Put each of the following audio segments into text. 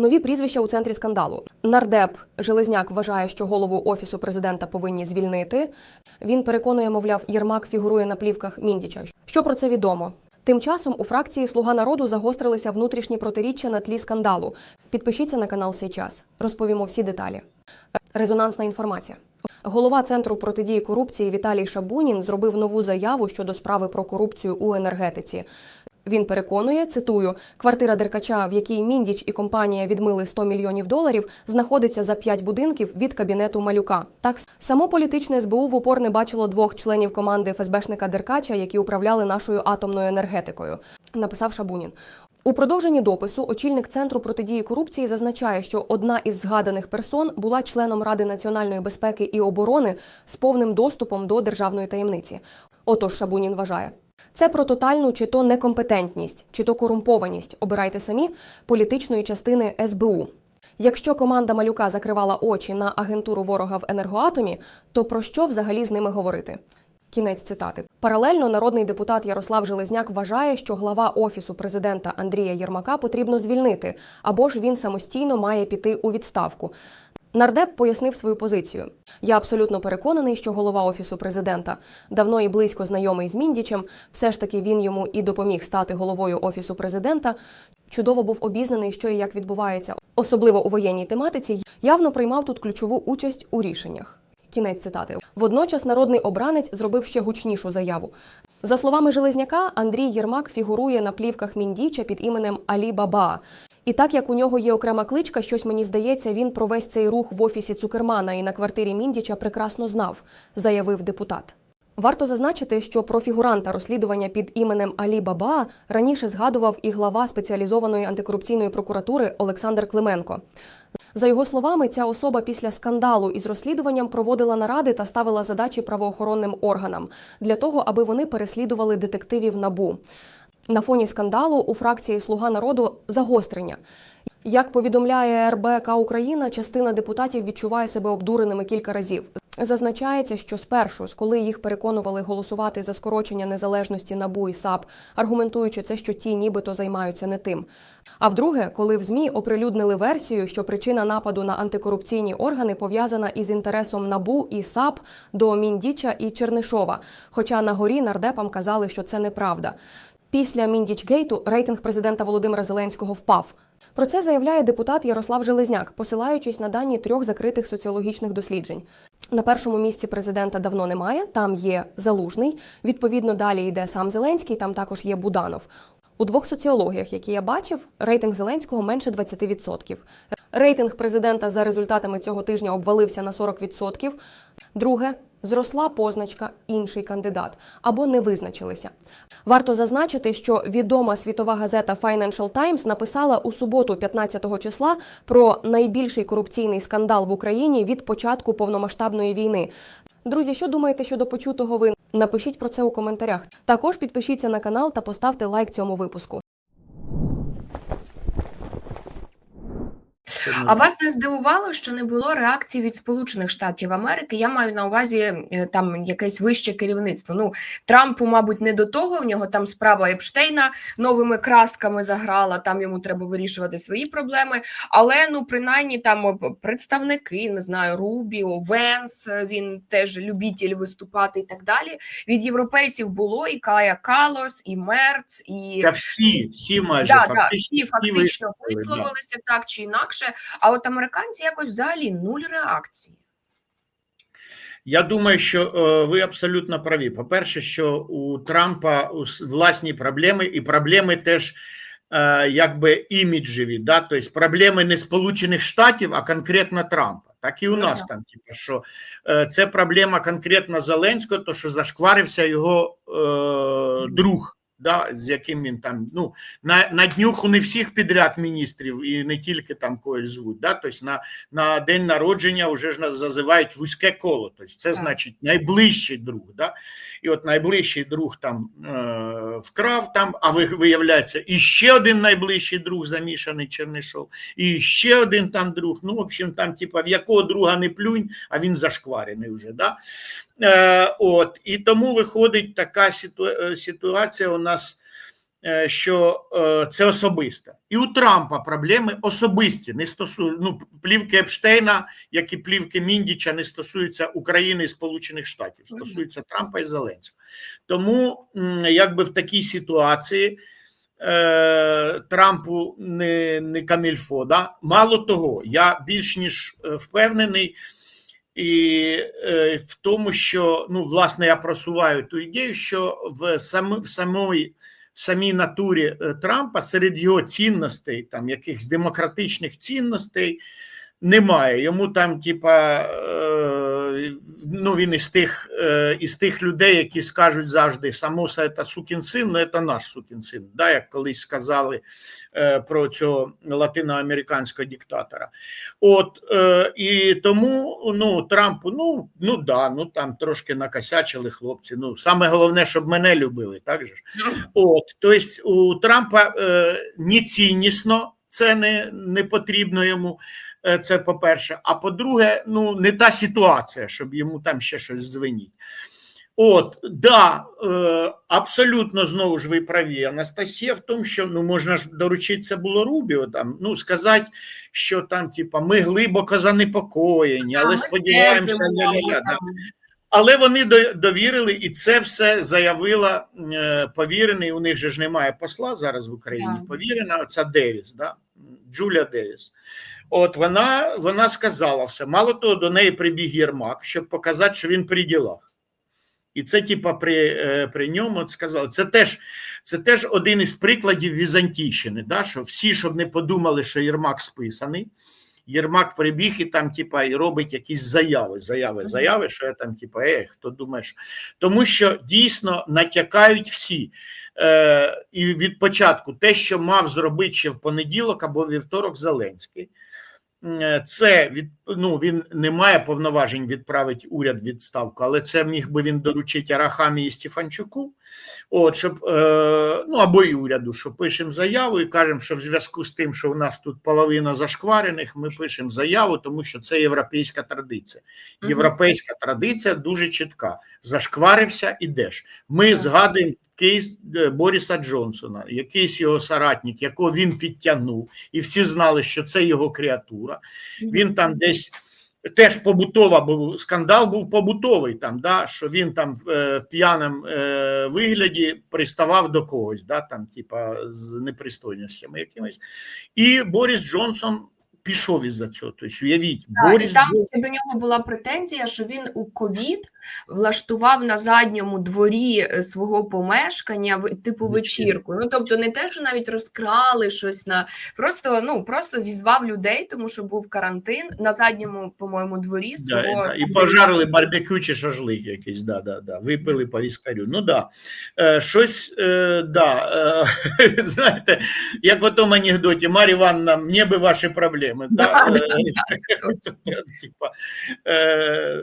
Нові прізвища у центрі скандалу. Нардеп Железняк вважає, що голову офісу президента повинні звільнити. Він переконує, мовляв, Єрмак фігурує на плівках Міндіча. Що про це відомо? Тим часом у фракції Слуга народу загострилися внутрішні протиріччя на тлі скандалу. Підпишіться на канал «Сей час». Розповімо всі деталі. Резонансна інформація. Голова центру протидії корупції Віталій Шабунін зробив нову заяву щодо справи про корупцію у енергетиці. Він переконує, цитую, квартира Деркача, в якій Міндіч і компанія відмили 100 мільйонів доларів, знаходиться за 5 будинків від кабінету Малюка. Так само політичне СБУ в упор не бачило двох членів команди ФСБшника Деркача, які управляли нашою атомною енергетикою. Написав Шабунін. У продовженні допису очільник центру протидії корупції зазначає, що одна із згаданих персон була членом Ради національної безпеки і оборони з повним доступом до державної таємниці. Отож, Шабунін вважає. Це про тотальну чи то некомпетентність, чи то корумпованість, обирайте самі політичної частини СБУ. Якщо команда малюка закривала очі на агентуру ворога в енергоатомі, то про що взагалі з ними говорити? Кінець цитати. Паралельно народний депутат Ярослав Железняк вважає, що глава офісу президента Андрія Єрмака потрібно звільнити, або ж він самостійно має піти у відставку. Нардеп пояснив свою позицію. Я абсолютно переконаний, що голова офісу президента давно і близько знайомий з Міндічем. Все ж таки він йому і допоміг стати головою офісу президента. Чудово був обізнаний, що і як відбувається, особливо у воєнній тематиці. Явно приймав тут ключову участь у рішеннях. Кінець цитати. Водночас народний обранець зробив ще гучнішу заяву. За словами Железняка, Андрій Єрмак фігурує на плівках Міндіча під іменем Алі Баба. І так як у нього є окрема кличка, щось мені здається, він про весь цей рух в офісі Цукермана і на квартирі Міндіча прекрасно знав, заявив депутат. Варто зазначити, що про фігуранта розслідування під іменем Алі Баба раніше згадував і глава спеціалізованої антикорупційної прокуратури Олександр Клименко. За його словами, ця особа після скандалу із розслідуванням проводила наради та ставила задачі правоохоронним органам для того, аби вони переслідували детективів набу. На фоні скандалу у фракції Слуга народу загострення. Як повідомляє РБК Україна, частина депутатів відчуває себе обдуреними кілька разів. Зазначається, що спершу, коли їх переконували голосувати за скорочення незалежності НАБУ і САП, аргументуючи це, що ті нібито займаються не тим. А вдруге, коли в ЗМІ оприлюднили версію, що причина нападу на антикорупційні органи пов'язана із інтересом НАБУ і САП до Міндіча і Чернишова. Хоча на горі нардепам казали, що це неправда. Після Міндічгейту рейтинг президента Володимира Зеленського впав. Про це заявляє депутат Ярослав Железняк, посилаючись на дані трьох закритих соціологічних досліджень. На першому місці президента давно немає. Там є залужний. Відповідно, далі йде сам Зеленський. Там також є Буданов. У двох соціологіях, які я бачив, рейтинг Зеленського менше 20%. Рейтинг президента за результатами цього тижня обвалився на 40%. Друге. Зросла позначка інший кандидат або не визначилися. Варто зазначити, що відома світова газета Financial Times написала у суботу, 15 числа, про найбільший корупційний скандал в Україні від початку повномасштабної війни. Друзі, що думаєте щодо почутого ви? Напишіть про це у коментарях. Також підпишіться на канал та поставте лайк цьому випуску. А вас не здивувало, що не було реакції від Сполучених Штатів Америки? Я маю на увазі е, там якесь вище керівництво. Ну Трампу, мабуть, не до того. В нього там справа Епштейна новими красками заграла. Там йому треба вирішувати свої проблеми. Але ну принаймні там представники не знаю, Рубіо, Венс. е, Він теж любитель виступати і так далі. Від європейців було і Кая Калос, і Мерц, і Та всі, всі майже да, да, всі фактично висловилися так чи інакше. А от американці якось взагалі нуль реакції. Я думаю, що е, ви абсолютно праві. По-перше, що у Трампа власні проблеми, і проблеми теж е, якби іміджеві, да? тобто проблеми не Сполучених Штатів, а конкретно Трампа. Так і у Ну, нас там, типу, що е, це проблема конкретно Зеленського, то що зашкварився його е, друг. Да, з яким він там ну на, на днюху не всіх підряд міністрів і не тільки там когось звуть. Да? Тобто на, на день народження вже ж нас зазивають вузьке коло. Тобто це значить найближчий друг. Да? І от найближчий друг там е, вкрав там, а ви- виявляється, і ще один найближчий друг замішаний Чернишов, і ще один там друг. Ну, в общем, там, типа, в якого друга не плюнь, а він зашкварений вже. Да? Е, от, і тому виходить така е, ситуація у нас е, що це особисте. І у Трампа проблеми особисті, не стосують ну, плівки Епштейна, як і плівки Міндіча, не стосуються України і Сполучених Штатів, стосуються Трампа і Зеленського. Тому, якби в такій ситуації Трампу не, не камільфо. Да? Мало того, я більш ніж впевнений і е, в тому, що ну, власне я просуваю ту ідею, що в, самі, в самої. В самій натурі е, Трампа серед його цінностей, там якихось демократичних цінностей, немає. Йому там, типа, е, ну він із тих, е, із тих людей, які скажуть завжди, Самоса це сукін син, ну це наш сукін син. Да, як колись сказали е, про цього латиноамериканського диктатора. От е, і тому ну Трампу, ну ну да, ну там трошки накосячили хлопці. Ну саме головне, щоб мене любили, так же ж. От, тобто у Трампа ні ціннісно, це не, не потрібно йому. Е, Це по-перше. А по-друге, ну не та ситуація, щоб йому там ще щось звеніть. От, да, е, абсолютно знову ж ви праві, Анастасія, в тому, що ну можна ж доручитися було Рубіо там, ну сказати, що там, типа, ми глибоко занепокоєні, але Ми сподіваємося, ля-ля-ля, да. Але вони довірили, і це все заявила е, повірений. У них же ж немає посла зараз в Україні. Повірена, оця Девіс, да? Джуля Девіс. От вона, вона сказала все. Мало того, до неї прибіг Єрмак, щоб показати, що він при ділах. І це, типа, при, е, при ньому от сказали. Це теж, це теж один із прикладів Візантійщини, да? що всі, щоб не подумали, що Єрмак списаний. Єрмак прибіг і там, типа, і робить якісь заяви, заяви, заяви, що я там, типа, е, хто думає, що... тому що дійсно натякають всі. Е, і від початку те, що мав зробити ще в понеділок або вівторок Зеленський, це від ну він не має повноважень відправити уряд відставку, але це міг би він доручити Арахамі і Стефанчуку. От щоб е, ну або і уряду, що пишемо заяву і кажемо, що в зв'язку з тим, що у нас тут половина зашкварених, ми пишемо заяву, тому що це європейська традиція. Європейська традиція дуже чітка. Зашкварився, ідеш. Ми згадуємо кейс е, Боріса Джонсона, якийсь його соратник, якого він підтягнув, і всі знали, що це його креатура. Він там десь. Теж побутова був скандал, був побутовий там, да, що він там е, в п'яному е, вигляді приставав до когось, да, там, типа, з непристойностями якимись. І Борис Джонсон пішов із-за цього. Тобто, уявіть, Так, Борис і там ще до нього була претензія, що він у ковід влаштував на задньому дворі е, свого помешкання типу Вечірку. Ну тобто не те, що навіть розкрали щось на просто ну просто зізвав людей, тому що був карантин на задньому, по-моєму, дворі Да, свого да, і пожарили барбекю чи шашлик якийсь, да, да, да. випили по віскарю. Ну да. Е, щось, е, да, е, знаєте, як в тому анекдоті, Марія Івановна, мені би ваші проблеми. Да, Да, типа, е,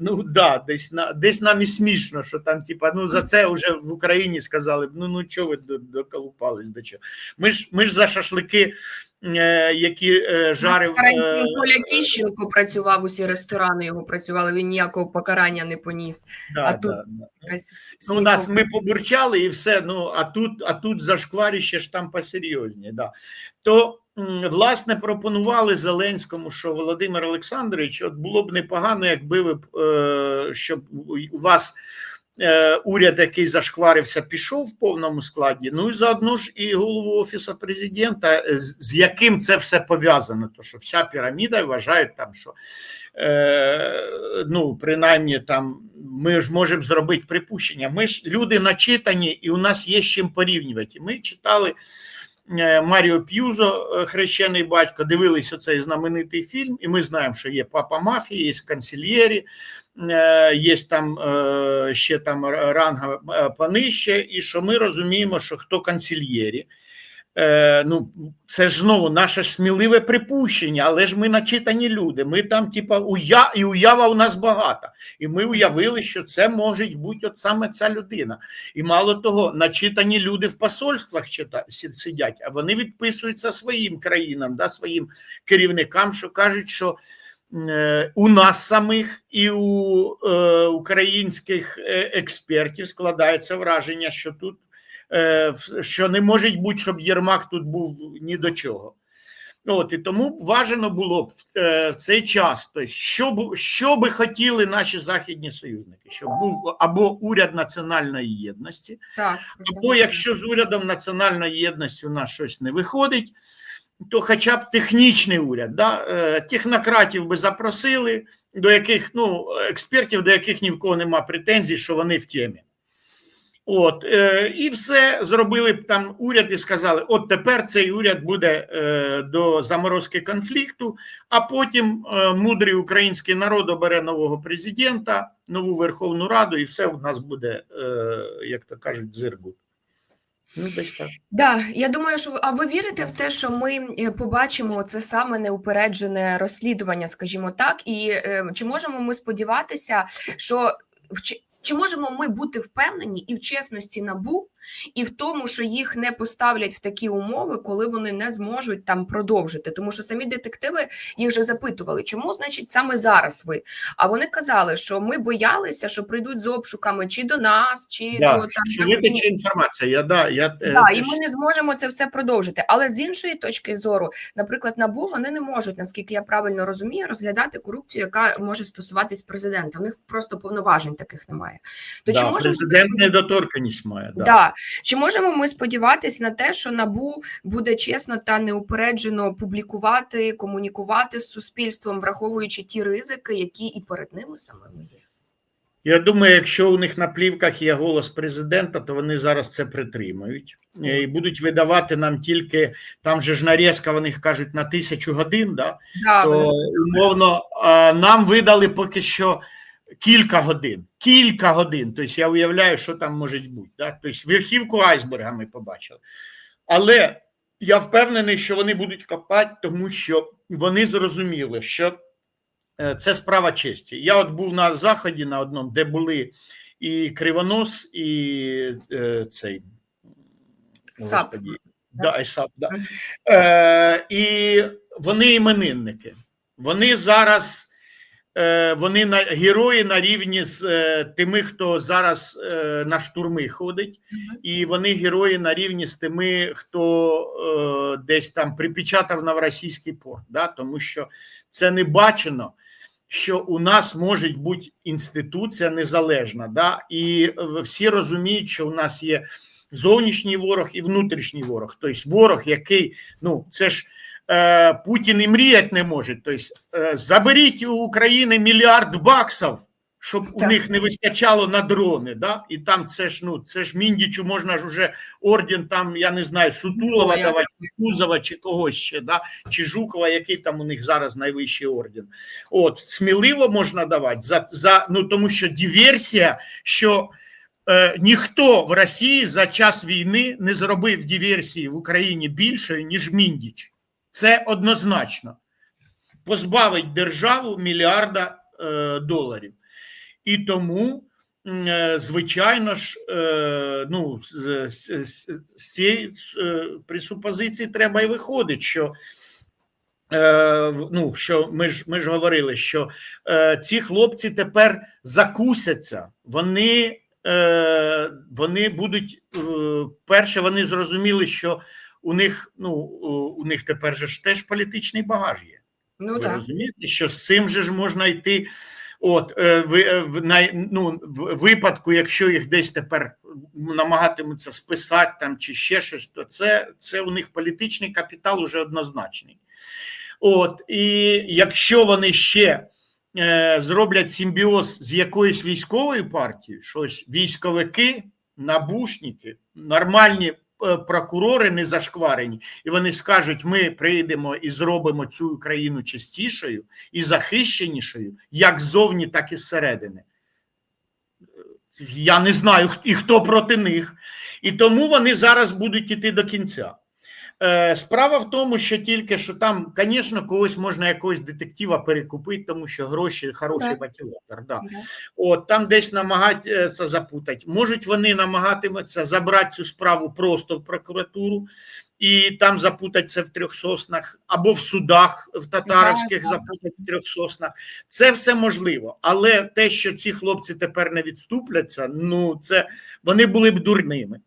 ну да, десь, на, десь нам і смішно, що там, типа, ну за це вже в Україні сказали, б, ну, ну чого ви доколупались до чого. Ми ж, ми ж за шашлики, е, які е, жарив... Е, Коля Тіщенко працював, усі ресторани його працювали. Він ніякого покарання не поніс. да, а да, тут да. Ну, у нас ми побурчали і все. Ну а тут, а тут зашкваріще ж там посерйозні. Да. То власне пропонували Зеленському, що Володимир Олександрович, от було б непогано, якби ви е, щоб у- вас. е, Уряд, який зашкварився, пішов в повному складі. Ну і заодно ж і голову офісу президента, е, з, яким це все пов'язано. То що вся піраміда вважають там, що е, ну, принаймні там ми ж можемо зробити припущення. Ми ж люди начитані, і у нас є з чим порівнювати. Ми читали Маріо П'юзо, е, хрещений батько, дивилися цей знаменитий фільм, і ми знаємо, що є папа мафії, є канцельєрі, е, є там е, ще там ранга е, понижче, і що ми розуміємо, що хто канцельєрі. Е, ну, це ж знову наше сміливе припущення, але ж ми начитані люди. Ми там, типа, уя... і уява у нас багата. І ми уявили, що це може бути от саме ця людина. І мало того, начитані люди в посольствах чита... сидять, а вони відписуються своїм країнам, да, своїм керівникам, що кажуть, що е, у нас самих і у е, українських е, експертів складається враження, що тут що не може бути, щоб Єрмак тут був ні до чого. От, і тому бажано було б е, в цей час, тобто, що, б- що би хотіли наші західні союзники, щоб був або уряд національної єдності, Так, або якщо з урядом національної єдності у нас щось не виходить, то хоча б технічний уряд, да? е, технократів би запросили, до яких ну, експертів, до яких ні в кого нема претензій, що вони в темі. От, е, і все зробили б там уряд і сказали: от тепер цей уряд буде е, до заморозки конфлікту, а потім е, мудрий український народ обере нового президента, нову Верховну Раду, і все у нас буде, е, як то кажуть, зиргут. Ну, десь так. Да, я думаю, що а ви вірите в те, що ми е, побачимо це саме неупереджене розслідування, скажімо так, і е, чи можемо ми сподіватися, що чи- можемо ми бути впевнені і в чесності набу, і в тому, що їх не поставлять в такі умови, коли вони не зможуть там продовжити? Тому що самі детективи їх вже запитували, чому значить саме зараз ви? А вони казали, що ми боялися, що прийдуть з обшуками чи до нас, чи Да, до там що витече інформація. Я, да, я, е, Да, і ми не зможемо це все продовжити. Але з іншої точки зору, наприклад, набу вони не можуть, наскільки я правильно розумію, розглядати корупцію, яка може стосуватись президента. У них просто повноважень таких немає. То чи да, можемо ми президент недоторканість має. Да. Да. Чи можемо ми сподіватися на те, що набу буде чесно та неупереджено публікувати, комунікувати з суспільством, враховуючи ті ризики, які і перед ними самими є? Я думаю, якщо у них на плівках є голос президента, то вони зараз це притримають Е, і будуть видавати нам тільки там же ж нарізка, вони кажуть на тисячу годин. Да? Да, то умовно нам видали поки що кілька годин. Кілька годин. Тобто я уявляю, що там може бути. Да? Тобто верхівку айсберга ми побачили. Але я впевнений, що вони будуть копати, тому що вони зрозуміли, що е, це справа честі. Я от був на заході на одному, де були і Кривонос, і е, цей САП. Да, і САП, да. Е, і вони іменинники. Вони зараз вони на герої на рівні з е, тими, хто зараз е, на штурми ходить, і вони герої на рівні з тими, хто е, десь там припечатав на російський порт. Да? Тому що це не бачено. Що у нас може бути інституція незалежна, да? і е, всі розуміють, що у нас є зовнішній ворог і внутрішній ворог. Тобто ворог, який ну це ж е, Путін і мріяти не може. Тобто, е, заберіть у України мільярд баксів, щоб у них не вистачало на дрони. Да? І там це ж ну це ж міндічу можна ж уже орден, там я не знаю, Сутулова Ой, давати, Кузова чи когось ще, да? чи Жукова, який там у них зараз найвищий орден. От сміливо можна давати за, за ну тому, що диверсія, що е, ніхто в Росії за час війни не зробив диверсії в Україні більшої, ніж Міндіч. Це однозначно. Позбавить державу мільярда е, доларів. І тому, е, звичайно ж, е, ну, з, з, з, з цієї е, пресупозиції треба і виходить, що. Е, ну, що ми ж ми ж говорили, що е, ці хлопці тепер закусяться. Вони, е, вони будуть е, перше, вони зрозуміли, що у них ну у- них тепер же ж теж політичний багаж є. Ну Ви так. розумієте, що з цим же ж можна йти. От е, ви е, в най, ну, в випадку, якщо їх десь тепер намагатимуться списати там чи ще щось, то це, це у них політичний капітал уже однозначний. От і якщо вони ще е, зроблять симбіоз з якоюсь військовою партією, щось військовики, набушники, нормальні прокурори не зашкварені, і вони скажуть: ми прийдемо і зробимо цю країну чистішою і захищенішою, як ззовні, так і зсередини. Я не знаю, і хто проти них. І тому вони зараз будуть іти до кінця. Е, Справа в тому, що тільки що там, звісно, когось можна якогось детектива перекупити, тому що гроші хороший Так. мотиватор. Да. Да. От там десь намагатися запутати. Можуть вони намагатимуться забрати цю справу просто в прокуратуру і там запутати це в трьох соснах, або в судах в татарівських Так, так. запутати в трьох соснах. Це все можливо. Але те, що ці хлопці тепер не відступляться, ну це вони були б дурними.